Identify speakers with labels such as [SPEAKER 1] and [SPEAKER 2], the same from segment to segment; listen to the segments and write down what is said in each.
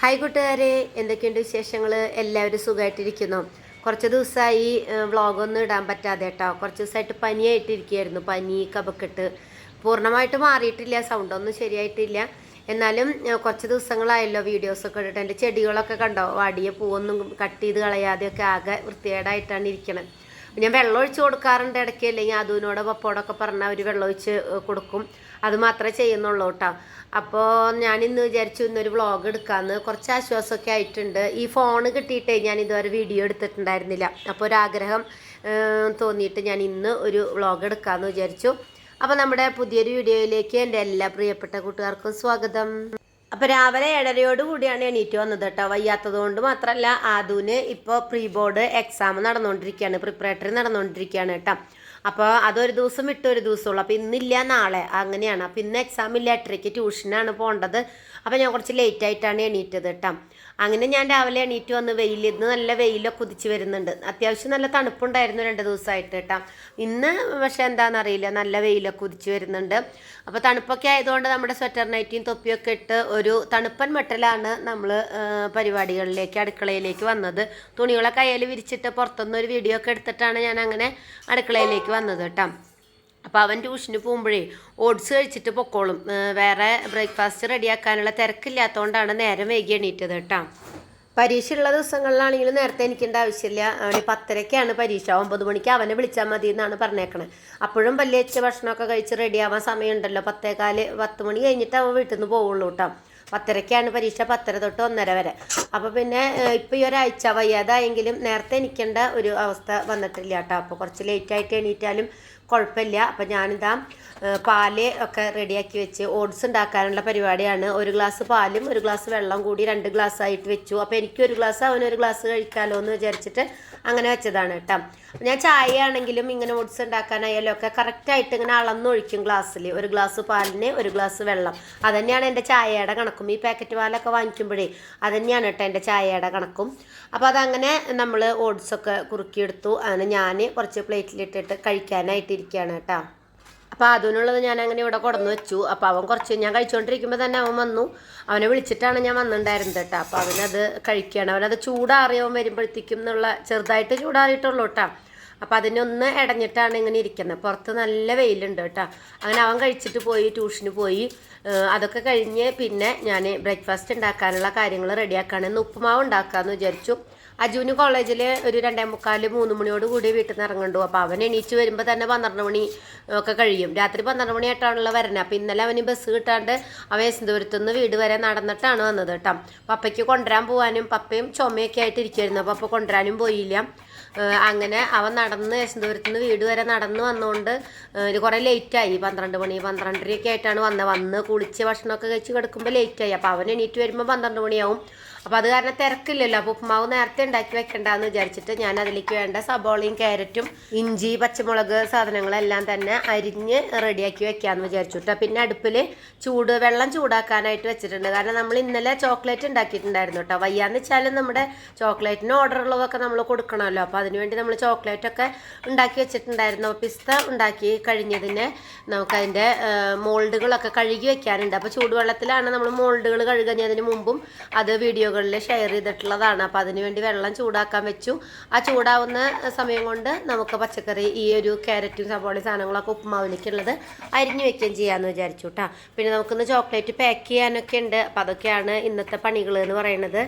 [SPEAKER 1] Hi കൂട്ടുകാരെ എന്തൊക്കെയുണ്ട് വിശേഷങ്ങൾ എല്ലാവരും സുഖമായിട്ടിരിക്കുന്നു കുറച്ച് ദിവസമായി വ്ളോഗൊന്നും ഇടാൻ പറ്റാതെ കേട്ടോ. കുറച്ച് ദിവസമായിട്ട് പനിയായിട്ടിരിക്കുകയായിരുന്നു. പനി കപക്കെട്ട് പൂർണമായിട്ട് മാറിയിട്ടില്ല സൗണ്ടൊന്നും ശരിയായിട്ടില്ല. എന്നാലും കുറച്ച് ദിവസങ്ങളായല്ലോ വീഡിയോസൊക്കെ ഇട്ടിട്ട്. എന്റെ ചെടികളൊക്കെ കണ്ടോ? വാടിയ പൂവൊന്നും കട്ട് ചെയ്ത് കളയാതെയൊക്കെ ആകെ വൃത്തികേടായിട്ടാണ് ഇരിക്കണത് ഞാൻ വെള്ളം ഒഴിച്ച് കൊടുക്കാറുണ്ട് ഇടയ്ക്ക് അല്ലെങ്കിൽ അതുവിനോട് പപ്പോടൊക്കെ പറഞ്ഞാൽ അവർ വെള്ളം ഒഴിച്ച് കൊടുക്കും. അത് മാത്രമേ ചെയ്യുന്നുള്ളൂ കേട്ടോ. അപ്പോൾ ഞാൻ ഇന്ന് വിചാരിച്ചു ഇന്നൊരു വ്ളോഗ് എടുക്കാമെന്ന് കുറച്ച് ആശ്വാസമൊക്കെ ആയിട്ടുണ്ട്. ഈ ഫോൺ കിട്ടിയിട്ടേ ഞാൻ ഇതുവരെ വീഡിയോ എടുത്തിട്ടുണ്ടായിരുന്നില്ല. അപ്പോൾ ഒരാഗ്രഹം തോന്നിയിട്ട് ഞാൻ ഇന്ന് ഒരു വ്ളോഗ് എടുക്കാമെന്ന് വിചാരിച്ചു. അപ്പോൾ നമ്മുടെ പുതിയൊരു വീഡിയോയിലേക്ക് എന്റെ എല്ലാ പ്രിയപ്പെട്ട കൂട്ടുകാർക്കും സ്വാഗതം. അപ്പോൾ രാവിലെ ഏഴരയോട് കൂടിയാണ് എണീറ്റ് വന്നത് കേട്ടോ. വയ്യാത്തത് കൊണ്ട് മാത്രമല്ല ആദുവിന് ഇപ്പോൾ പ്രീ ബോർഡ് എക്സാം നടന്നുകൊണ്ടിരിക്കുകയാണ് പ്രിപ്പറേറ്ററി നടന്നുകൊണ്ടിരിക്കുകയാണ് കേട്ടോ. അപ്പോൾ അതൊരു ദിവസം വിട്ട് ഒരു ദിവസമുള്ളൂ. അപ്പോൾ ഇന്നില്ല നാളെ അങ്ങനെയാണ്. അപ്പോൾ ഇന്ന് എക്സാം ഇല്ല എട്ടരയ്ക്ക് ട്യൂഷനാണ് പോകേണ്ടത്. അപ്പോൾ ഞാൻ കുറച്ച് ലേറ്റ് ആയിട്ടാണ് എണീറ്റത് കേട്ടോ. അങ്ങനെ ഞാൻ രാവിലെ എണീറ്റ് വന്ന് വെയിൽ ഇന്ന് നല്ല വെയിലൊക്കെ കുതിച്ച് വരുന്നുണ്ട്. അത്യാവശ്യം നല്ല തണുപ്പുണ്ടായിരുന്നു രണ്ട് ദിവസമായിട്ട് കേട്ടോ. ഇന്ന് പക്ഷേ എന്താണെന്നറിയില്ല നല്ല വെയിലൊക്കെ കുതിച്ച് വരുന്നുണ്ട്. അപ്പോൾ തണുപ്പൊക്കെ ആയതുകൊണ്ട് നമ്മുടെ സ്വെറ്റർ നൈറ്റിയും തൊപ്പിയൊക്കെ ഇട്ട് ഒരു തണുപ്പൻ മട്ടലാണ് നമ്മൾ പരിപാടികളിലേക്ക് അടുക്കളയിലേക്ക് വന്നത്. തുണികളൊക്കെ കയ്യിൽ വിരിച്ചിട്ട് പുറത്തുനിന്ന് ഒരു വീഡിയോ ഒക്കെ എടുത്തിട്ടാണ് ഞാൻ അങ്ങനെ അടുക്കളയിലേക്ക് വന്നത് കേട്ടോ. അപ്പോൾ അവൻ ട്യൂഷന് പോകുമ്പോഴേ ഓട്സ് കഴിച്ചിട്ട് പൊക്കോളും. വേറെ ബ്രേക്ക്ഫാസ്റ്റ് റെഡിയാക്കാനുള്ള തിരക്കില്ലാത്തതുകൊണ്ടാണ് നേരം വൈകി എണീറ്റത് കേട്ടോ. പരീക്ഷ ഉള്ള ദിവസങ്ങളിലാണെങ്കിലും നേരത്തെ എനിക്കേണ്ട ആവശ്യമില്ല. അവന് പത്തരയ്ക്കാണ് പരീക്ഷ. ഒമ്പത് മണിക്ക് അവനെ വിളിച്ചാൽ മതി എന്നാണ് പറഞ്ഞേക്കണേ. അപ്പോഴും വലിയ ഭക്ഷണമൊക്കെ കഴിച്ച് റെഡിയാവാൻ സമയമുണ്ടല്ലോ. പത്തേകാൽ പത്ത് മണി കഴിഞ്ഞിട്ട് അവൻ വീട്ടിൽ നിന്ന് പോവുള്ളൂ കേട്ടോ. പത്തരയ്ക്കാണ് പരീക്ഷ പത്തര തൊട്ട് ഒന്നര വരെ. അപ്പോൾ പിന്നെ ഇപ്പോൾ ഈ ഒരാഴ്ച വയ്യാതായെങ്കിലും നേരത്തെ എനിക്കേണ്ട ഒരു അവസ്ഥ വന്നിട്ടില്ല കേട്ടോ. അപ്പോൾ കുറച്ച് ലേറ്റായിട്ട് എണീറ്റാലും കുഴപ്പമില്ല. അപ്പം ഞാനിതാ പാൽ ഒക്കെ റെഡിയാക്കി വെച്ച് ഓട്സ് ഉണ്ടാക്കാനുള്ള പരിപാടിയാണ്. ഒരു ഗ്ലാസ് പാലും ഒരു ഗ്ലാസ് വെള്ളം കൂടി രണ്ട് ഗ്ലാസ് ആയിട്ട് വെച്ചു. അപ്പോൾ എനിക്ക് ഒരു ഗ്ലാസ് അവനൊരു ഗ്ലാസ് കഴിക്കാമല്ലോ എന്ന് വിചാരിച്ചിട്ട് അങ്ങനെ വെച്ചതാണ് കേട്ടോ. ഞാൻ ചായ ആണെങ്കിലും ഇങ്ങനെ ഓട്സ് ഉണ്ടാക്കാനായാലും ഒക്കെ കറക്റ്റായിട്ട് ഇങ്ങനെ അളന്നൊഴിക്കും ഗ്ലാസ്സിൽ ഒരു ഗ്ലാസ് പാലിന് ഒരു ഗ്ലാസ് വെള്ളം. അതന്നെയാണ് എന്റെ ചായയുടെ കണക്കും. ഈ പാക്കറ്റ് പാലൊക്കെ വാങ്ങിക്കുമ്പോഴേ അതന്നെയാണ് കേട്ടോ എന്റെ ചായയുടെ കണക്കും. അപ്പോൾ അതങ്ങനെ നമ്മൾ ഓട്സൊക്കെ കുറുക്കിയെടുത്തു. അങ്ങനെ ഞാൻ കുറച്ച് പ്ലേറ്റിലിട്ടിട്ട് കഴിക്കാനായിട്ടിരിക്കുകയാണ് കേട്ടോ. അപ്പോൾ അതിനുള്ളത് ഞാൻ അങ്ങനെ ഇവിടെ കൊടന്ന് വെച്ചു. അപ്പോൾ അവൻ കുറച്ച് ഞാൻ കഴിച്ചുകൊണ്ടിരിക്കുമ്പോൾ തന്നെ അവൻ വന്നു. അവനെ വിളിച്ചിട്ടാണ് ഞാൻ വന്നിട്ടുണ്ടായിരുന്നത് കേട്ടോ. അപ്പോൾ അവനത് കഴിക്കുകയാണ് അവനത് ചൂടാറിയവൻ വരുമ്പോഴത്തേക്കും എന്നുള്ള ചെറുതായിട്ട് ചൂടാറിയിട്ടുള്ളൂ കേട്ടോ. അപ്പോൾ അതിനൊന്ന് ഇടഞ്ഞിട്ടാണ് ഇങ്ങനെ ഇരിക്കുന്നത് പുറത്ത് നല്ല വെയിലുണ്ട് കേട്ടോ. അങ്ങനെ അവൻ കഴിച്ചിട്ട് പോയി ട്യൂഷന് പോയി. അതൊക്കെ കഴിഞ്ഞ് പിന്നെ ഞാൻ ബ്രേക്ക്ഫാസ്റ്റ് ഉണ്ടാക്കാനുള്ള കാര്യങ്ങൾ റെഡിയാക്കാണ്. ഇന്ന് ഉപ്പുമാവ് ഉണ്ടാക്കാമെന്ന് വിചാരിച്ചു. അജുവിന് കോളേജിൽ ഒരു രണ്ടേ മുക്കാൽ മൂന്ന് മണിയോട് കൂടി വീട്ടിൽ നിന്ന് ഇറങ്ങണ്ടു അപ്പോൾ അവൻ എണീച്ച് വരുമ്പോൾ തന്നെ പന്ത്രണ്ട് മണി ഒക്കെ കഴിയും. രാത്രി പന്ത്രണ്ട് മണിയായിട്ടാണല്ലോ വരണേ. അപ്പോൾ ഇന്നലെ അവന് ബസ് കിട്ടാണ്ട് അവൻ യശന്തപുരത്തുനിന്ന് വീട് വരെ നടന്നിട്ടാണ് വന്നത് കേട്ടോ. പപ്പയ്ക്ക് കൊണ്ടുവരാൻ പോകാനും പപ്പയും ചുമയൊക്കെ ആയിട്ട് ഇരിക്കുമായിരുന്നു അപ്പോൾ അപ്പോൾ കൊണ്ടുവരാനും പോയില്ല. അങ്ങനെ അവൻ നടന്ന് യശന്തപുരത്ത് നിന്ന് വീട് വരെ നടന്ന് വന്നുകൊണ്ട് ഒരു കുറേ ലേറ്റായി പന്ത്രണ്ട് മണി പന്ത്രണ്ടരയൊക്കെ ആയിട്ടാണ് വന്നത് വന്ന് കുളിച്ച് ഭക്ഷണമൊക്കെ കഴിച്ച് കിടക്കുമ്പോൾ ലേറ്റായി അപ്പോൾ അവൻ എണീറ്റ് വരുമ്പോൾ പന്ത്രണ്ട് മണിയാവും. അപ്പോൾ അത് കാരണം തിരക്കില്ലല്ലോ. അപ്പോൾ ഉപ്പുമാവ് നേരത്തെ ഉണ്ടാക്കി വെക്കണ്ടെന്ന് വിചാരിച്ചിട്ട് ഞാൻ അതിലേക്ക് വേണ്ട സബോളയും ക്യാരറ്റും ഇഞ്ചി പച്ചമുളക് സാധനങ്ങളെല്ലാം തന്നെ അരിഞ്ഞ് റെഡിയാക്കി വെക്കാമെന്ന് വിചാരിച്ചു കേട്ടോ പിന്നെ അടുപ്പിൽ ചൂട് വെള്ളം ചൂടാക്കാനായിട്ട് വെച്ചിട്ടുണ്ട്. കാരണം നമ്മൾ ഇന്നലെ ചോക്ലേറ്റ് ഉണ്ടാക്കിയിട്ടുണ്ടായിരുന്നു കേട്ടോ വയ്യാന്ന് വെച്ചാലും നമ്മുടെ ചോക്ലേറ്റിന് ഓർഡർ ഉള്ളതൊക്കെ നമ്മൾ കൊടുക്കണമല്ലോ. അപ്പോൾ അതിനുവേണ്ടി നമ്മൾ ചോക്ലേറ്റൊക്കെ ഉണ്ടാക്കി വെച്ചിട്ടുണ്ടായിരുന്നു. പിസ്ത ഉണ്ടാക്കി കഴിഞ്ഞതിന് നമുക്കതിന്റെ മോൾഡുകളൊക്കെ കഴുകി വെക്കാനുണ്ട്. അപ്പോൾ ചൂടുവെള്ളത്തിലാണ് നമ്മൾ മോൾഡുകൾ കഴുകുന്നതിന് മുമ്പും അത് വീഡിയോകളിൽ ഷെയർ ചെയ്തിട്ടുള്ളതാണ്. അപ്പോൾ അതിനുവേണ്ടി വെള്ളം ചൂടാക്കാൻ വെച്ചു. ആ ചൂടാവുന്ന സമയം കൊണ്ട് നമുക്ക് പച്ചക്കറി ഈ ഒരു ക്യാരറ്റും സവോളയും സാധനങ്ങളൊക്കെ ഉപ്പുമാവിലേക്കുള്ളത് അരിഞ്ഞു വെക്കുകയും ചെയ്യാമെന്ന് വിചാരിച്ചു കേട്ടോ പിന്നെ നമുക്കിന്ന് ചോക്ലേറ്റ് പാക്ക് ചെയ്യാനൊക്കെ ഉണ്ട്. അപ്പോൾ അതൊക്കെയാണ് ഇന്നത്തെ പണികൾ എന്ന് പറയുന്നത്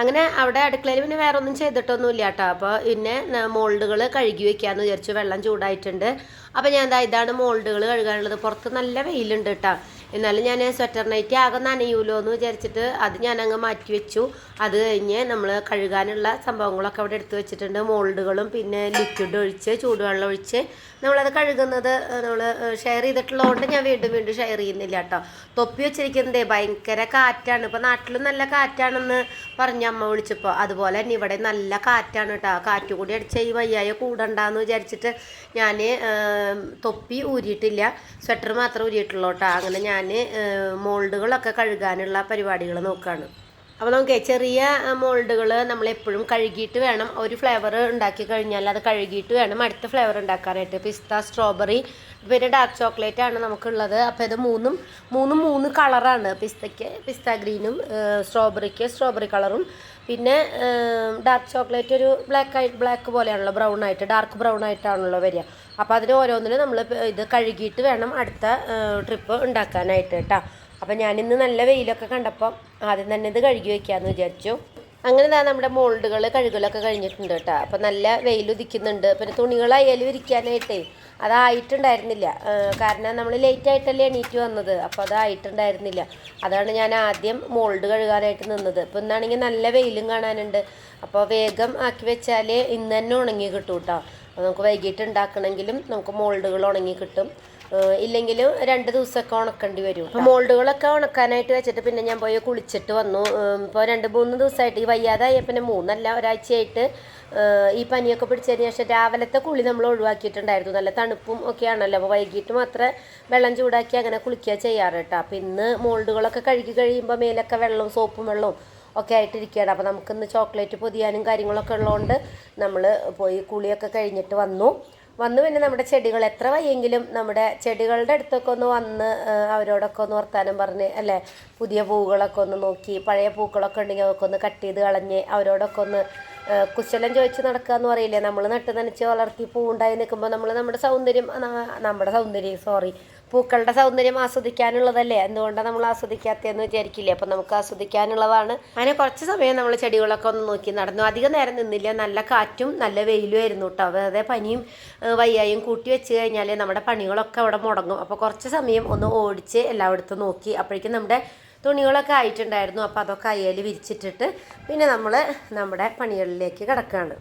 [SPEAKER 1] അങ്ങനെ അവിടെ അടുക്കളയിൽ പിന്നെ വേറെ ഒന്നും ചെയ്തിട്ടൊന്നുമില്ല കേട്ടോ അപ്പോൾ പിന്നെ മോൾഡുകൾ കഴുകി വെക്കാമെന്ന് വിചാരിച്ചു. വെള്ളം ചൂടായിട്ടുണ്ട്. അപ്പോൾ ഞാൻ എന്താ ഇതാണ് മോൾഡുകൾ കഴുകാനുള്ളത്. പുറത്ത് നല്ല വെയിലുണ്ട് കേട്ടോ എന്നാലും ഞാൻ സ്വെറ്റർ നൈറ്റ് ആകെ നനയൂലോ എന്ന് വിചാരിച്ചിട്ട് അത് ഞാൻ അങ്ങ് മാറ്റി വെച്ചു. അത് കഴിഞ്ഞ് നമ്മൾ കഴുകാനുള്ള സംഭവങ്ങളൊക്കെ അവിടെ എടുത്തു വെച്ചിട്ടുണ്ട്. മോൾഡുകളും പിന്നെ ലിക്വിഡ് ഒഴിച്ച് ചൂടുവെള്ളം ഒഴിച്ച് നമ്മളത് കഴുകുന്നത് നമ്മൾ ഷെയർ ചെയ്തിട്ടുള്ളതുകൊണ്ട് ഞാൻ വീണ്ടും വീണ്ടും ഷെയർ ചെയ്യുന്നില്ല കേട്ടോ. തൊപ്പി വെച്ചിരിക്കുന്നത് ഭയങ്കര കാറ്റാണ്. ഇപ്പോൾ നാട്ടിലും നല്ല കാറ്റാണെന്ന് പറഞ്ഞ അമ്മ വിളിച്ചപ്പോൾ അതുപോലെ തന്നെ ഇവിടെ നല്ല കാറ്റാണ് കേട്ടോ. കാറ്റ് കൂടി അടിച്ച ഈ വയ്യായ കൂടണ്ടെന്ന് വിചാരിച്ചിട്ട് ഞാൻ തൊപ്പി ഊരിയിട്ടില്ല. സ്വെറ്റർ മാത്രം ഊരിയിട്ടുള്ളൂ കേട്ടോ. അങ്ങനെ ഞാൻ മോൾഡുകളൊക്കെ കഴുകാനുള്ള പരിപാടികൾ നോക്കുകയാണ് അപ്പോൾ നമുക്ക് ചെറിയ മോൾഡുകൾ നമ്മൾ എപ്പോഴും കഴുകിയിട്ട് വേണം. ഒരു ഫ്ലേവർ ഉണ്ടാക്കി കഴിഞ്ഞാൽ അത് കഴുകിയിട്ട് വേണം. അടുത്ത ഫ്ലേവർ ഉണ്ടാക്കാനായിട്ട്. പിസ്ത സ്ട്രോബെറി പിന്നെ ഡാർക്ക് ചോക്ലേറ്റ് ആണ് നമുക്കുള്ളത്. അപ്പോൾ ഇത് മൂന്നും മൂന്നും മൂന്ന് കളറാണ്. പിസ്തയ്ക്ക് പിസ്ത ഗ്രീനും സ്ട്രോബെറിക്ക് സ്ട്രോബെറി കളറും. പിന്നെ ഡാർക്ക് ചോക്ലേറ്റ് ഒരു ബ്ലാക്ക് ആയിട്ട് ബ്ലാക്ക് പോലെയാണല്ലോ ബ്രൗൺ ആയിട്ട് ഡാർക്ക് ബ്രൗൺ ആയിട്ടാണല്ലോ വരിക. അപ്പോൾ അതിന് ഓരോന്നിനും നമ്മൾ ഇത് കഴുകിയിട്ട് വേണം അടുത്ത ട്രിപ്പ് ഉണ്ടാക്കാനായിട്ട് കേട്ടോ. അപ്പം ഞാനിന്ന് നല്ല വെയിലൊക്കെ കണ്ടപ്പോൾ ആദ്യം തന്നെ ഇത് കഴുകി വയ്ക്കാമെന്ന് വിചാരിച്ചു. അങ്ങനെ ദാ നമ്മുടെ മോൾഡുകൾ കഴുകലൊക്കെ കഴിഞ്ഞിട്ടുണ്ട് കേട്ടോ. അപ്പം നല്ല വെയിൽ ഉദിക്കുന്നുണ്ട് പിന്നെ തുണികൾ വിരിക്കാനായിട്ടേ അതായിട്ടുണ്ടായിരുന്നില്ല. കാരണം നമ്മൾ ലേറ്റ് ആയിട്ടല്ലേ എണീറ്റ് വന്നത്. അപ്പോൾ അതായിട്ടുണ്ടായിരുന്നില്ല. അതാണ് ഞാൻ ആദ്യം മോൾഡ് കഴുകാനായിട്ട് നിന്നത്. ഇപ്പം ഇന്നാണെങ്കിൽ നല്ല വെയിലും കാണാനുണ്ട്. അപ്പോൾ വേഗം ആക്കി വെച്ചാൽ ഇന്ന് തന്നെ ഉണങ്ങി കിട്ടും കേട്ടോ അപ്പോൾ നമുക്ക് വൈകിട്ട് ഉണ്ടാക്കണമെങ്കിലും നമുക്ക് മോൾഡുകൾ ഉണങ്ങി കിട്ടും. ഇല്ലെങ്കിൽ രണ്ട് ദിവസമൊക്കെ ഉണക്കേണ്ടി വരും. അപ്പോൾ മോൾഡുകളൊക്കെ ഉണക്കാനായിട്ട് വെച്ചിട്ട് പിന്നെ ഞാൻ പോയി കുളിച്ചിട്ട് വന്നു. ഇപ്പോൾ രണ്ട് മൂന്ന് ദിവസമായിട്ട് ഈ വയ്യാതായ പിന്നെ മൂന്നല്ല ഒരാഴ്ചയായിട്ട് ഈ പനിയൊക്കെ പിടിച്ചതിന് ശേഷം രാവിലത്തെ കുളി നമ്മൾ ഒഴിവാക്കിയിട്ടുണ്ടായിരുന്നു. നല്ല തണുപ്പും ഒക്കെ ആണല്ലോ അപ്പോൾ വൈകിട്ട് മാത്രമേ വെള്ളം ചൂടാക്കി അങ്ങനെ കുളിക്കുക ചെയ്യാറ് കേട്ടോ. അപ്പോൾ ഇന്ന് മോൾഡുകളൊക്കെ കഴുകി കഴിയുമ്പോൾ മേലൊക്കെ വെള്ളവും സോപ്പും വെള്ളവും ഒക്കെ ആയിട്ടിരിക്കുകയാണ്. അപ്പോൾ നമുക്കിന്ന് ചോക്ലേറ്റ് പൊതിയാനും കാര്യങ്ങളൊക്കെ ഉള്ളതുകൊണ്ട് നമ്മൾ പോയി കുളിയൊക്കെ കഴിഞ്ഞിട്ട് വന്നു. വന്നു പിന്നെ നമ്മുടെ ചെടികൾ എത്ര വയ്യെങ്കിലും നമ്മുടെ ചെടികളുടെ അടുത്തൊക്കെ ഒന്ന് വന്ന് അവരോടൊക്കെ ഒന്ന് വർത്താനം പറഞ്ഞ് അല്ലേ? പുതിയ പൂക്കളൊക്കെ ഒന്ന് നോക്കി പഴയ പൂക്കളൊക്കെ ഉണ്ടെങ്കിൽ അതൊക്കെ ഒന്ന് കട്ട് ചെയ്ത് കളഞ്ഞ് അവരോടൊക്കെ ഒന്ന് കുശലം ചോദിച്ച് നടക്കുക എന്ന് പറയില്ലേ? നമ്മൾ നട്ട് നനച്ച് വളർത്തി പൂവുണ്ടായി നിൽക്കുമ്പോൾ നമ്മൾ നമ്മുടെ സൗന്ദര്യം നമ്മുടെ സൗന്ദര്യം സോറി പൂക്കളുടെ സൗന്ദര്യം ആസ്വദിക്കാനുള്ളതല്ലേ? എന്തുകൊണ്ടാണ് നമ്മൾ ആസ്വദിക്കാത്തതെന്ന് വിചാരിക്കില്ലേ? അപ്പം നമുക്ക് ആസ്വദിക്കാനുള്ളതാണ്. അങ്ങനെ കുറച്ച് സമയം നമ്മൾ ചെടികളൊക്കെ ഒന്ന് നോക്കി നടന്നു. അധികം നേരം നിന്നില്ല. നല്ല കാറ്റും നല്ല വെയിലും ആയിരുന്നു കേട്ടോ വെറുതെ പനിയും വയ്യായും കൂട്ടി വെച്ച് കഴിഞ്ഞാൽ നമ്മുടെ പണികളൊക്കെ അവിടെ മുടങ്ങും. അപ്പോൾ കുറച്ച് സമയം ഒന്ന് ഓടിച്ച് എല്ലായിടത്തും നോക്കി. അപ്പോഴേക്കും നമ്മുടെ തുണികളൊക്കെ ആയിട്ടുണ്ടായിരുന്നു. അപ്പോൾ അതൊക്കെ അയ്യൽ വിരിച്ചിട്ടിട്ട് പിന്നെ നമ്മൾ നമ്മുടെ പണികളിലേക്ക് കിടക്കുകയാണ്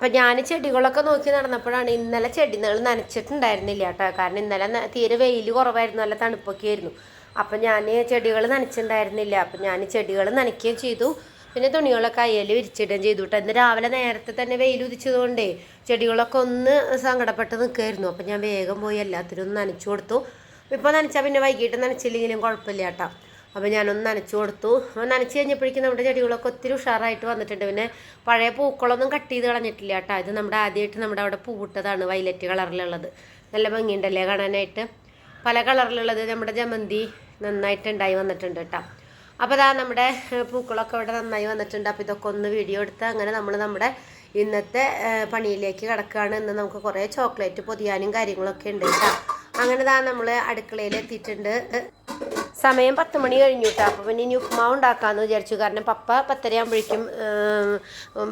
[SPEAKER 1] അപ്പം ഞാൻ ചെടികളൊക്കെ നോക്കി നടന്നപ്പോഴാണ് ഇന്നലെ ചെടികൾ നനച്ചിട്ടുണ്ടായിരുന്നില്ല കേട്ടോ. കാരണം ഇന്നലെ തീരെ വെയിൽ കുറവായിരുന്നു നല്ല തണുപ്പൊക്കെ ആയിരുന്നു. അപ്പം ഞാൻ ചെടികൾ നനച്ചിട്ടുണ്ടായിരുന്നില്ല. അപ്പം ഞാൻ ചെടികൾ നനയ്ക്കുകയും ചെയ്തു. പിന്നെ തുണികളൊക്കെ അയ്യൽ വിരിച്ചിടുകയും ചെയ്തു കേട്ടോ. ഇന്ന് രാവിലെ നേരത്തെ തന്നെ വെയിൽ ഉദിച്ചതുകൊണ്ടേ ചെടികളൊക്കെ ഒന്ന് സങ്കടപ്പെട്ട് നിൽക്കുമായിരുന്നു അപ്പം ഞാൻ വേഗം പോയി എല്ലാത്തിനും ഒന്ന് നനച്ചു കൊടുത്തു. ഇപ്പോൾ നനച്ചാൽ പിന്നെ വൈകിട്ട് നനച്ചില്ലെങ്കിലും കുഴപ്പമില്ല കേട്ടോ. അപ്പോൾ ഞാനൊന്ന് നനച്ചു കൊടുത്തു. നനച്ച് കഴിഞ്ഞപ്പോഴേക്കും നമ്മുടെ ചെടികളൊക്കെ ഒത്തിരി ഉഷാറായിട്ട് വന്നിട്ടുണ്ട്. പിന്നെ പഴയ പൂക്കളൊന്നും കട്ട് ചെയ്ത് കളഞ്ഞിട്ടില്ല കേട്ടോ. ഇത് നമ്മുടെ ആദ്യമായിട്ട് നമ്മുടെ അവിടെ പൂവിട്ടതാണ് വൈലറ്റ് കളറിലുള്ളത്. നല്ല ഭംഗിയുണ്ടല്ലേ കാണാനായിട്ട്? പല കളറിലുള്ളത് നമ്മുടെ ജമന്തി നന്നായിട്ട് ഉണ്ടായി വന്നിട്ടുണ്ട് കേട്ടോ. അപ്പോൾ അതാ നമ്മുടെ പൂക്കളൊക്കെ ഇവിടെ നന്നായി വന്നിട്ടുണ്ട്. അപ്പോൾ ഇതൊക്കെ ഒന്ന് വീഡിയോ എടുത്ത് അങ്ങനെ നമ്മൾ നമ്മുടെ ഇന്നത്തെ പണിയിലേക്ക് കിടക്കുകയാണ് ഇന്ന് നമുക്ക് കുറേ ചോക്ലേറ്റ് പൊതിയാനും കാര്യങ്ങളൊക്കെ ഉണ്ട് കേട്ടോ. അങ്ങനെ താ നമ്മൾ അടുക്കളയിൽ എത്തിയിട്ടുണ്ട്. സമയം പത്ത് മണി കഴിഞ്ഞു കേട്ടോ അപ്പോൾ പിന്നെ ഇനി ഉപ്പുമാവ് ഉണ്ടാക്കാമെന്ന് വിചാരിച്ചു. കാരണം പപ്പ പത്തരയാകുമ്പോഴേക്കും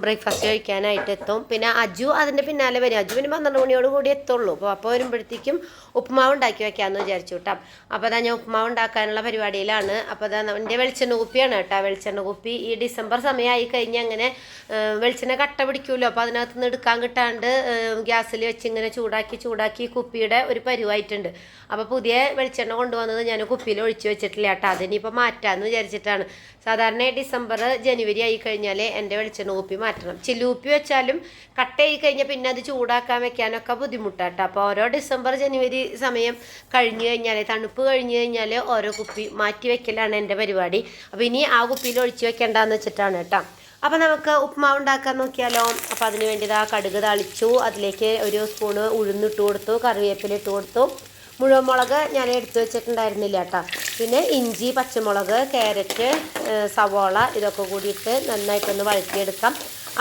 [SPEAKER 1] ബ്രേക്ക്ഫാസ്റ്റ് കഴിക്കാനായിട്ട് എത്തും. പിന്നെ അജു അതിന്റെ പിന്നാലെ വരും. അജു പിന്നെ പന്ത്രണ്ട് മണിയോട് കൂടി എത്തുള്ളൂ. അപ്പോൾ അപ്പോൾ വരുമ്പോഴത്തേക്കും ഉപ്പുമാവ് ഉണ്ടാക്കി വെക്കാമെന്ന് വിചാരിച്ചു കേട്ടോ അപ്പോൾ അതാ ഞാൻ ഉപ്പുമാവ് ഉണ്ടാക്കാനുള്ള പരിപാടിയിലാണ്. അപ്പോൾ അതാ എന്റെ വെളിച്ചെണ്ണ കുപ്പിയാണ് കേട്ടോ വെളിച്ചെണ്ണ കുപ്പി ഈ ഡിസംബർ സമയമായി കഴിഞ്ഞാൽ അങ്ങനെ വെളിച്ചെണ്ണ കട്ട പിടിക്കുമല്ലോ അപ്പോൾ അതിനകത്ത് നിന്ന് എടുക്കാൻ കിട്ടാണ്ട് ഗ്യാസിൽ വെച്ച് ഇങ്ങനെ ചൂടാക്കി ചൂടാക്കി കുപ്പിയുടെ ഒരു പരുവായിട്ടുണ്ട്. അപ്പോൾ പുതിയ വെളിച്ചെണ്ണ കൊണ്ടുവന്നത് ഞാൻ കുപ്പിയിൽ ഒഴിച്ച് വെച്ചിട്ടില്ല കേട്ടോ. അതിനിപ്പോൾ മാറ്റാമെന്ന് വിചാരിച്ചിട്ടാണ്. സാധാരണ ഡിസംബർ ജനുവരി ആയി കഴിഞ്ഞാൽ എന്റെ വെളിച്ചെണ്ണ ഊപ്പി മാറ്റണം. ചില്ലുകുപ്പി വെച്ചാലും കട്ട് ആയി കഴിഞ്ഞാൽ പിന്നെ അത് ചൂടാക്കാൻ വെക്കാനൊക്കെ ബുദ്ധിമുട്ടാട്ടോ അപ്പോൾ ഓരോ ഡിസംബർ ജനുവരി സമയം കഴിഞ്ഞ് കഴിഞ്ഞാൽ തണുപ്പ് കഴിഞ്ഞ് കഴിഞ്ഞാൽ ഓരോ കുപ്പി മാറ്റി വെക്കലാണ് എന്റെ പരിപാടി. അപ്പോൾ ഇനി ആ കുപ്പിയിൽ ഒഴിച്ച് വെക്കേണ്ടെന്ന് വെച്ചിട്ടാണ് കേട്ടോ. അപ്പോൾ നമുക്ക് ഉപ്പ്മാവ് ഉണ്ടാക്കാൻ നോക്കിയാലോ? അപ്പോൾ അതിന് വേണ്ടി ആ കടുക് തളിച്ചു. അതിലേക്ക് ഒരു സ്പൂണ് ഉഴുന്നിട്ട് കൊടുത്തു കറിവേപ്പില ഇട്ട് കൊടുത്തു. മുഴുവൻ മുളക് ഞാൻ എടുത്തു വെച്ചിട്ടുണ്ടായിരുന്നില്ല കേട്ടോ. പിന്നെ ഇഞ്ചി പച്ചമുളക് ക്യാരറ്റ് സവോള ഇതൊക്കെ കൂടിയിട്ട് നന്നായിട്ടൊന്ന് വഴറ്റിയെടുക്കാം.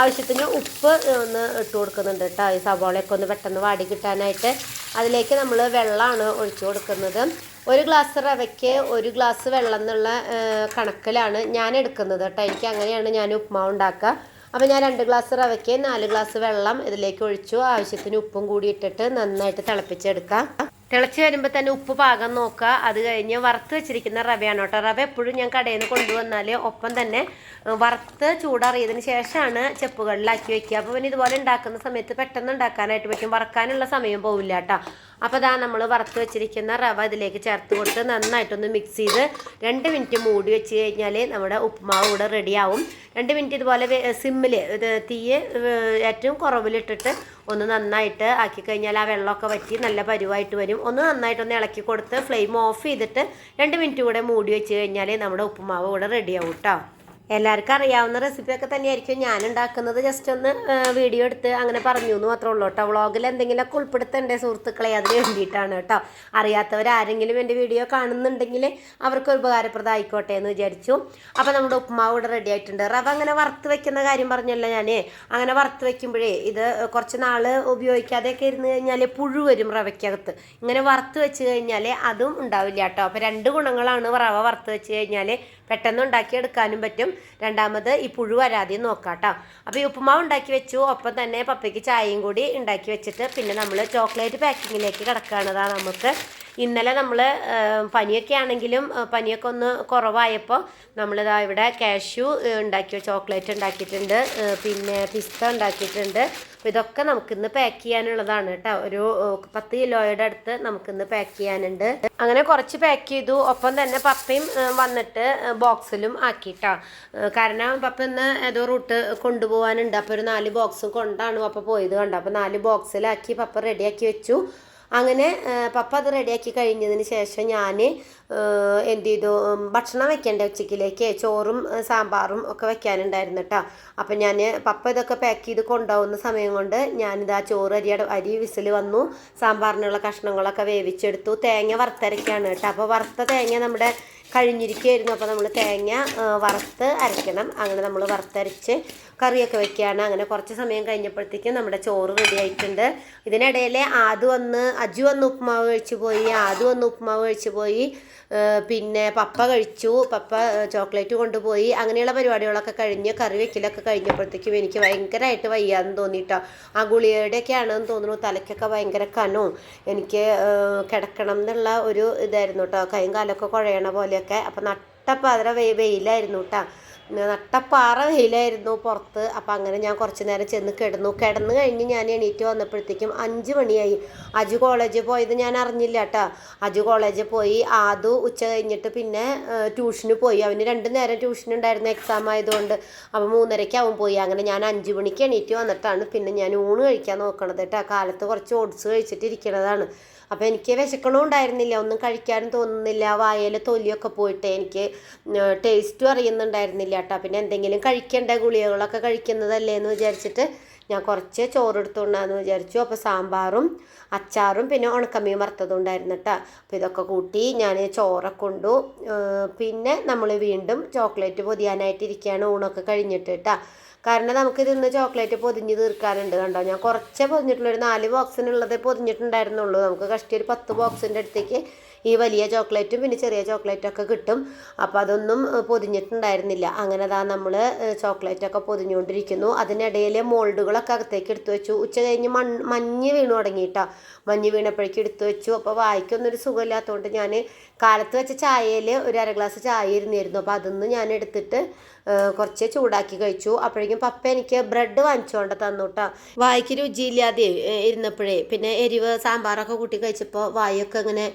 [SPEAKER 1] ആവശ്യത്തിന് ഉപ്പ് ഒന്ന് ഇട്ട് കൊടുക്കുന്നുണ്ട് കേട്ടോ. ഈ സവോളയൊക്കെ ഒന്ന് പെട്ടെന്ന് വാടി കിട്ടാനായിട്ട്. അതിലേക്ക് നമ്മൾ വെള്ളമാണ് ഒഴിച്ചു കൊടുക്കുന്നത്. ഒരു ഗ്ലാസ് റവയ്ക്ക് ഒരു ഗ്ലാസ് വെള്ളം എന്നുള്ള കണക്കിലാണ് ഞാൻ എടുക്കുന്നത് കേട്ടോ. എനിക്ക് അങ്ങനെയാണ് ഞാൻ ഉപ്മാവ് ഉണ്ടാക്കുക. അപ്പോൾ ഞാൻ രണ്ട് ഗ്ലാസ് റവയ്ക്ക് നാല് ഗ്ലാസ് വെള്ളം ഇതിലേക്ക് ഒഴിച്ചു. ആവശ്യത്തിന് ഉപ്പും കൂടി ഇട്ടിട്ട് നന്നായിട്ട് തിളപ്പിച്ചെടുക്കാം. തിളച്ച് വരുമ്പോൾ തന്നെ ഉപ്പ് പാകം നോക്കുക. അത് കഴിഞ്ഞ് വറുത്ത് വെച്ചിരിക്കുന്ന റവയാണ് കേട്ടോ. റവ എപ്പോഴും ഞാൻ കടയിൽ നിന്ന് കൊണ്ടുവന്നാൽ ഒപ്പം തന്നെ വറുത്ത് ചൂടറിയതിന് ശേഷമാണ് ചെപ്പുകളിലാക്കി വെക്കുക. അപ്പോൾ പിന്നെ ഇതുപോലെ ഉണ്ടാക്കുന്ന സമയത്ത് പെട്ടെന്ന് ഉണ്ടാക്കാനായിട്ട് പറ്റും. വറക്കാനുള്ള സമയം പോവില്ല കേട്ടോ. അപ്പോൾ ഇതാ നമ്മൾ വറുത്ത് വെച്ചിരിക്കുന്ന റവ ഇതിലേക്ക് ചേർത്ത് കൊടുത്ത് നന്നായിട്ടൊന്ന് മിക്സ് ചെയ്ത് രണ്ട് മിനിറ്റ് മൂടി വെച്ച് കഴിഞ്ഞാൽ നമ്മുടെ ഉപ്പുമാവ് ഇവിടെ റെഡിയാവും രണ്ട് മിനിറ്റ് ഇതുപോലെ സിമ്മിൽ തീയ് ഏറ്റവും കുറവിലിട്ടിട്ട് ഒന്ന് നന്നായിട്ട് ആക്കി കഴിഞ്ഞാൽ ആ വെള്ളമൊക്കെ വറ്റി നല്ല പരുവായിട്ട് വരും. ഒന്ന് നന്നായിട്ടൊന്ന് ഇളക്കി കൊടുത്ത് ഫ്ലെയിം ഓഫ് ചെയ്തിട്ട് രണ്ട് മിനിറ്റ് കൂടെ മൂടി വെച്ച് കഴിഞ്ഞാൽ നമ്മുടെ ഉപ്പുമാവ് ഇവിടെ റെഡിയാവും കേട്ടോ എല്ലാവർക്കും അറിയാവുന്ന റെസിപ്പിയൊക്കെ തന്നെയായിരിക്കും ഞാൻ ഉണ്ടാക്കുന്നത് ജസ്റ്റ് ഒന്ന് വീഡിയോ എടുത്ത് അങ്ങനെ പറഞ്ഞു എന്ന് മാത്രമേ ഉള്ളൂ കേട്ടോ വ്ളോഗിൽ എന്തെങ്കിലുമൊക്കെ ഉൾപ്പെടുത്തണ്ടേ സുഹൃത്തുക്കളെ? അതിന് വേണ്ടിയിട്ടാണ് കേട്ടോ അറിയാത്തവരാരെങ്കിലും എന്റെ വീഡിയോ കാണുന്നുണ്ടെങ്കിൽ അവർക്ക് ഉപകാരപ്രദമായിക്കോട്ടെ എന്ന് വിചാരിച്ചു. അപ്പോൾ നമ്മുടെ ഉപ്പുമാവ് ഇവിടെ റെഡി ആയിട്ടുണ്ട്. റവ അങ്ങനെ വറുത്ത് വെക്കുന്ന കാര്യം പറഞ്ഞല്ലോ ഞാൻ അങ്ങനെ വറുത്ത് വെക്കുമ്പോഴേ ഇത് കുറച്ച് നാൾ ഉപയോഗിക്കാതെയൊക്കെ ഇരുന്ന് കഴിഞ്ഞാൽ പുഴു വരും റവയ്ക്കകത്ത്. ഇങ്ങനെ വറുത്ത് വെച്ച് കഴിഞ്ഞാൽ അതും ഉണ്ടാവില്ല കേട്ടോ അപ്പോൾ രണ്ട് ഗുണങ്ങളാണ് റവ വറുത്ത് വെച്ച് കഴിഞ്ഞാൽ പെട്ടെന്ന് ഉണ്ടാക്കിയെടുക്കാനും പറ്റും. രണ്ടാമത് ഈ പുഴു വരാതെയും നോക്കാം കേട്ടോ അപ്പോൾ ഈ ഉപ്പുമാവ് ഉണ്ടാക്കി വെച്ചു. ഒപ്പം തന്നെ പപ്പയ്ക്ക് ചായയും കൂടി ഉണ്ടാക്കി വെച്ചിട്ട് പിന്നെ നമ്മൾ ചോക്ലേറ്റ് പാക്കിങ്ങിലേക്ക് കിടക്കുകയാണതാണ് നമുക്ക് ഇന്നലെ നമ്മൾ പനിയൊക്കെ ആണെങ്കിലും പനിയൊക്കെ ഒന്ന് കുറവായപ്പോൾ നമ്മളിതാ ഇവിടെ കാഷ്യൂ ഉണ്ടാക്കി ചോക്ലേറ്റ് ഉണ്ടാക്കിയിട്ടുണ്ട്. പിന്നെ പിസ്ത ഉണ്ടാക്കിയിട്ടുണ്ട്. അപ്പോൾ ഇതൊക്കെ നമുക്കിന്ന് പാക്ക് ചെയ്യാനുള്ളതാണ് കേട്ടോ. ഒരു പത്ത് കിലോയുടെ അടുത്ത് നമുക്കിന്ന് പാക്ക് ചെയ്യാനുണ്ട്. അങ്ങനെ കുറച്ച് പാക്ക് ചെയ്തു. ഒപ്പം തന്നെ പപ്പയും വന്നിട്ട് ബോക്സിലും ആക്കിയിട്ടാ കാരണം പപ്പ ഇന്ന് ഏതോ റൂട്ട് കൊണ്ടുപോകാനുണ്ട് അപ്പോൾ ഒരു നാല് ബോക്സ് കൊണ്ടാണ് പപ്പ പോയത് കണ്ടോ? അപ്പോൾ നാല് ബോക്സിലാക്കി പപ്പ റെഡിയാക്കി വെച്ചു. അങ്ങനെ പപ്പ അത് റെഡിയാക്കി കഴിഞ്ഞതിന് ശേഷം ഞാൻ എന്ത് ചെയ്തു ഭക്ഷണം വെക്കേണ്ട ഉച്ചക്കിലേക്ക് ചോറും സാമ്പാറും ഒക്കെ വെക്കാനുണ്ടായിരുന്നു കേട്ടോ അപ്പം ഞാൻ പപ്പ ഇതൊക്കെ പാക്ക് ചെയ്ത് കൊണ്ടുപോകുന്ന സമയം കൊണ്ട് ഞാനിത് ആ ചോറ് അരി അട- അരി വിസിൽ വന്നു. സാമ്പാറിനുള്ള കഷ്ണങ്ങളൊക്കെ വേവിച്ചെടുത്തു. തേങ്ങ വറുത്തരയ്ക്കാണ് കേട്ടോ അപ്പോൾ വറുത്ത തേങ്ങ നമ്മുടെ കഴിഞ്ഞിരിക്കുകയായിരുന്നു അപ്പോൾ നമ്മൾ തേങ്ങ വറുത്ത് അരയ്ക്കണം അങ്ങനെ നമ്മൾ വറുത്തരച്ച് കറിയൊക്കെ വെക്കുകയാണ് അങ്ങനെ കുറച്ച് സമയം കഴിഞ്ഞപ്പോഴത്തേക്കും നമ്മുടെ ചോറ് റെഡി ആയിട്ടുണ്ട്. ഇതിനിടയിൽ ആദ്യ വന്ന് അജു വന്ന് ഉപ്പുമാവ് കഴിച്ചു പോയി ആദ്യ വന്ന് ഉപ്പുമാവ് കഴിച്ചു പോയി പിന്നെ പപ്പ കഴിച്ചു പപ്പ ചോക്ലേറ്റ് കൊണ്ടുപോയി അങ്ങനെയുള്ള പരിപാടികളൊക്കെ കഴിഞ്ഞ് കറി വെക്കലൊക്കെ കഴിഞ്ഞപ്പോഴത്തേക്കും എനിക്ക് ഭയങ്കരമായിട്ട് വയ്യാന്ന് തോന്നിയിട്ടോ ആ ഗുളികയുടെയൊക്കെ ആണെന്ന് തോന്നുന്നു തലയ്ക്കൊക്കെ ഭയങ്കര കനവും. എനിക്ക് കിടക്കണം എന്നുള്ള ഒരു ഇതായിരുന്നു കേട്ടോ. കൈയും കാലൊക്കെ കുഴയണ പോലെയൊക്കെ. അപ്പം നട്ടപ്പാതിര വെയി വെയിലായിരുന്നു കേട്ടോ. നട്ടപ്പാറ വെയിലായിരുന്നു പുറത്ത്. അപ്പം അങ്ങനെ ഞാൻ കുറച്ച് നേരം ചെന്ന് കിടന്നു. കിടന്നു കഴിഞ്ഞ് ഞാൻ എണീറ്റ് വന്നപ്പോഴത്തേക്കും അഞ്ച് മണിയായി. അജു കോളേജിൽ പോയത് ഞാൻ അറിഞ്ഞില്ല കേട്ടോ അജു കോളേജിൽ പോയി. ആദു ഉച്ച കഴിഞ്ഞിട്ട് പിന്നെ ട്യൂഷന് പോയി. അവന് രണ്ട് നേരം ട്യൂഷൻ ഉണ്ടായിരുന്നു എക്സാം ആയതുകൊണ്ട്. അപ്പോൾ മൂന്നരയ്ക്ക് അവൻ പോയി. അങ്ങനെ ഞാൻ അഞ്ച് മണിക്ക് എണീറ്റ് വന്നിട്ടാണ് പിന്നെ ഞാൻ ഊണ് കഴിക്കാൻ നോക്കണത് കേട്ടോ കാലത്ത് കുറച്ച് ഓട്സ് കഴിച്ചിട്ട് അപ്പോൾ എനിക്ക് വിശക്കണവും ഉണ്ടായിരുന്നില്ല ഒന്നും കഴിക്കാനും തോന്നുന്നില്ല വായയിലെ തൊലിയൊക്കെ പോയിട്ട് എനിക്ക് ടേസ്റ്റും അറിയുന്നുണ്ടായിരുന്നില്ല കേട്ടോ. പിന്നെ എന്തെങ്കിലും കഴിക്കേണ്ട ഗുളികകളൊക്കെ കഴിക്കുന്നതല്ലേ എന്ന് വിചാരിച്ചിട്ട് ഞാൻ കുറച്ച് ചോറ് എടുത്തുകൊണ്ടാന്ന് വിചാരിച്ചു. അപ്പോൾ സാമ്പാറും അച്ചാറും പിന്നെ ഉണക്കമീൻ വറുത്തതും ഉണ്ടായിരുന്നു കേട്ടോ. അപ്പോൾ ഇതൊക്കെ കൂട്ടി ഞാൻ ചോറൊക്കെ കൊണ്ടു പിന്നെ നമ്മൾ വീണ്ടും ചോക്ലേറ്റ് പൊതിയാനായിട്ടിരിക്കുകയാണ്. ഊണൊക്കെ കഴിഞ്ഞിട്ട് കേട്ടോ. കാരണം നമുക്ക് ഇതിന്ന് ചോക്ലേറ്റ് പൊതിഞ്ഞ് തീർക്കാനുണ്ട് കണ്ടോ? ഞാൻ കുറച്ചേ പൊതിഞ്ഞിട്ടുള്ളൂ. ഒരു നാല് ബോക്സിനുള്ളതേ പൊതിഞ്ഞിട്ടുണ്ടായിരുന്നുള്ളൂ. നമുക്ക് കഷ്ടി ഒരു പത്ത് ബോക്സിന്റെ അടുത്തേക്ക് ഈ വലിയ ചോക്ലേറ്റും പിന്നെ ചെറിയ ചോക്ലേറ്റും ഒക്കെ കിട്ടും. അപ്പോൾ അതൊന്നും പൊതിഞ്ഞിട്ടുണ്ടായിരുന്നില്ല. അങ്ങനെ അതാ നമ്മൾ ചോക്ലേറ്റൊക്കെ പൊതിഞ്ഞുകൊണ്ടിരിക്കുന്നു. അതിനിടയിൽ മോൾഡുകളൊക്കെ അകത്തേക്ക് എടുത്തു വെച്ചു. ഉച്ച കഴിഞ്ഞ് മൺ മഞ്ഞ് വീണു തുടങ്ങിയിട്ടാ. മഞ്ഞ് വീണപ്പോഴേക്കും എടുത്തു വെച്ചു. അപ്പോൾ വായിക്കൊന്നൊരു സുഖമില്ലാത്തതുകൊണ്ട് ഞാൻ കാലത്ത് വെച്ച ചായയിൽ ഒരു അര ഗ്ലാസ് ചായ ഇരുന്നിരുന്നു. അപ്പോൾ അതൊന്നും ഞാൻ എടുത്തിട്ട് കുറച്ച് ചൂടാക്കി കഴിച്ചു. അപ്പോഴേക്കും പപ്പ എനിക്ക് ബ്രെഡ് വാങ്ങിച്ചുകൊണ്ട് തന്നു കേട്ടോ വായിക്ക് രുചിയില്ലാതെ ഇരുന്നപ്പോഴേ പിന്നെ എരിവ് സാമ്പാറൊക്കെ കൂട്ടി കഴിച്ചപ്പോൾ വായൊക്കെ ഇങ്ങനെ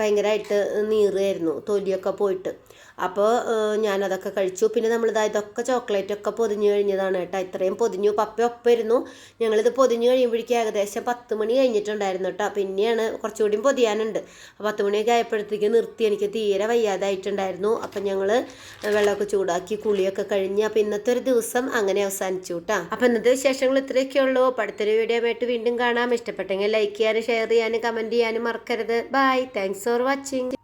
[SPEAKER 1] ഭയങ്കരമായിട്ട് നീറുമായിരുന്നു തൊലിയൊക്കെ പോയിട്ട്. അപ്പോൾ ഞാനതൊക്കെ കഴിച്ചു. പിന്നെ നമ്മളിതാ ഇതൊക്കെ ചോക്ലേറ്റ് ഒക്കെ പൊതിഞ്ഞു കഴിഞ്ഞതാണ് കേട്ടോ. ഇത്രയും പൊതിഞ്ഞു. പപ്പ ഒപ്പമായിരുന്നു ഞങ്ങളിത് പൊതിഞ്ഞു കഴിയുമ്പോഴേക്കും ഏകദേശം പത്ത് മണി കഴിഞ്ഞിട്ടുണ്ടായിരുന്നു കേട്ടോ. പിന്നെയാണ് കുറച്ചുകൂടി പൊതിയാനുണ്ട്. പത്ത് മണിയൊക്കെ ആയപ്പോഴത്തേക്ക് നിർത്തി. എനിക്ക് തീരെ വയ്യാതായിട്ടുണ്ടായിരുന്നു. അപ്പം ഞങ്ങൾ വെള്ളമൊക്കെ ചൂടാക്കി കുളിയൊക്കെ കഴിഞ്ഞ് അപ്പം ഇന്നത്തെ ഒരു ദിവസം അങ്ങനെ അവസാനിച്ചു കേട്ടോ. അപ്പം ഇന്നത്തെ വിശേഷങ്ങൾ ഇത്രയൊക്കെ ഉള്ളൂ. അടുത്തൊരു വീഡിയോ ആയിട്ട് വീണ്ടും കാണാം. ഇഷ്ടപ്പെട്ടെങ്കിൽ ലൈക്ക് ചെയ്യാനും ഷെയർ ചെയ്യാനും കമന്റ് ചെയ്യാനും മറക്കരുത്. Bye thanks for watching